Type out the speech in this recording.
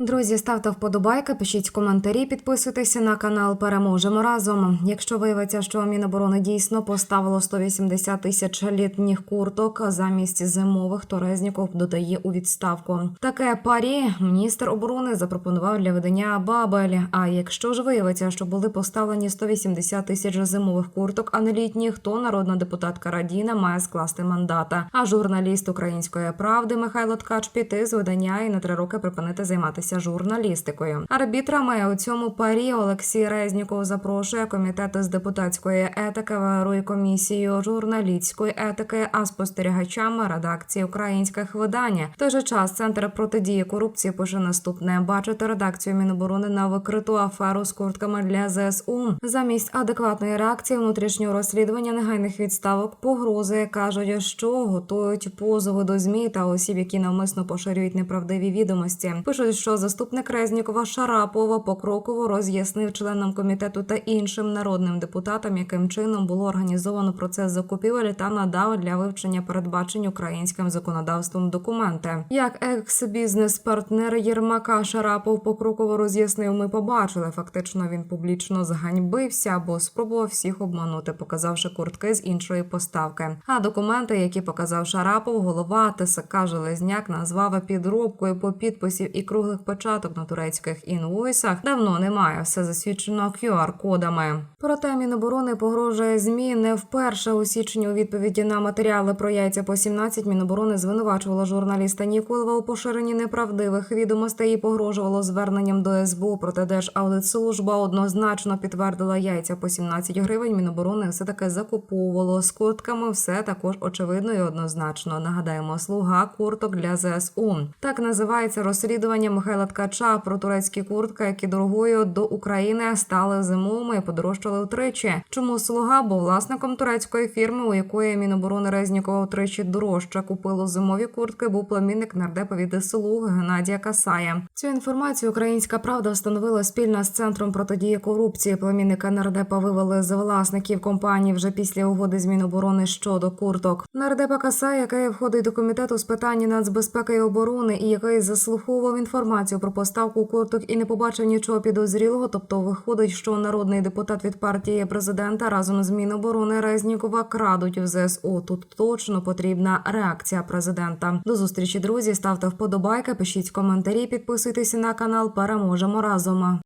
Друзі, ставте вподобайки, пишіть коментарі, підписуйтеся на канал. Переможемо разом. Якщо виявиться, що Міноборони дійсно поставило 180 тисяч літніх курток замість зимових, то Резніков додає у відставку. Таке парі міністр оборони запропонував для видання Бабель. А якщо ж виявиться, що були поставлені 180 тисяч зимових курток, а не літніх, то народна депутатка Радіна має скласти мандата. А журналіст української правди Михайло Ткач піти з видання і на три роки припинити займатися журналістикою. Арбітрами у цьому парі Олексій Резніков запрошує комітет з депутатської етики, і комісію журналістської етики, а спостерігачами редакції українських видань. В той же час центр протидії корупції пише наступне: бачити редакцію Міноборони на викриту аферу з куртками для ЗСУ. Замість адекватної реакції внутрішнього розслідування негайних відставок погрози кажуть, що готують позови до змі та осіб, які навмисно поширюють неправдиві відомості. Пишуть, що заступник Резнікова Шарапова покроково роз'яснив членам комітету та іншим народним депутатам, яким чином було організовано процес закупівель та надав для вивчення передбачень українським законодавством документи. Як екс-бізнес-партнер Єрмака Шарапов покроково роз'яснив, ми побачили. Фактично він публічно зганьбився або спробував всіх обманути, показавши куртки з іншої поставки. А документи, які показав Шарапов, голова ТСК Железняк назвав підробкою по підписів і круглих печаток на турецьких інвойсах. Давно немає, все засвідчено QR-кодами. Проте Міноборони погрожує змі не вперше у січні у відповіді на матеріали про яйця по 17 Міноборони звинувачувала журналіста Ніколова у поширенні неправдивих відомостей і погрожувало зверненням до СБУ. Проте Держаудитслужба однозначно підтвердила яйця по 17 гривень. Міноборони все таки закуповувало з куртками. Все також очевидно і однозначно. Нагадаємо, слуга курток для ЗСУ. Так називається розслідування Михайла Ткача про турецькі куртки, які дорогою до України стали зимовими і подорожчали втричі. Чому слуга був власником турецької фірми, у якої Міноборони Резнікова втричі дорожче купило зимові куртки, був племінник нардепа від СЛУ Геннадія Касая. Цю інформацію Українська Правда встановила спільно з центром протидії корупції. Племінника нардепа вивели з власників компанії вже після угоди з Міноборони щодо курток. Нардепа Касая, який входить до комітету з питань нацбезпеки і оборони, і який заслуховував інформацію про поставку курток і не побачив нічого підозрілого. Тобто виходить, що народний депутат від партії президента разом з Міноборони Резнікова крадуть в ЗСУ. Тут точно потрібна реакція президента. До зустрічі, друзі. Ставте вподобайки, пишіть коментарі, підписуйтесь на канал. Переможемо разом.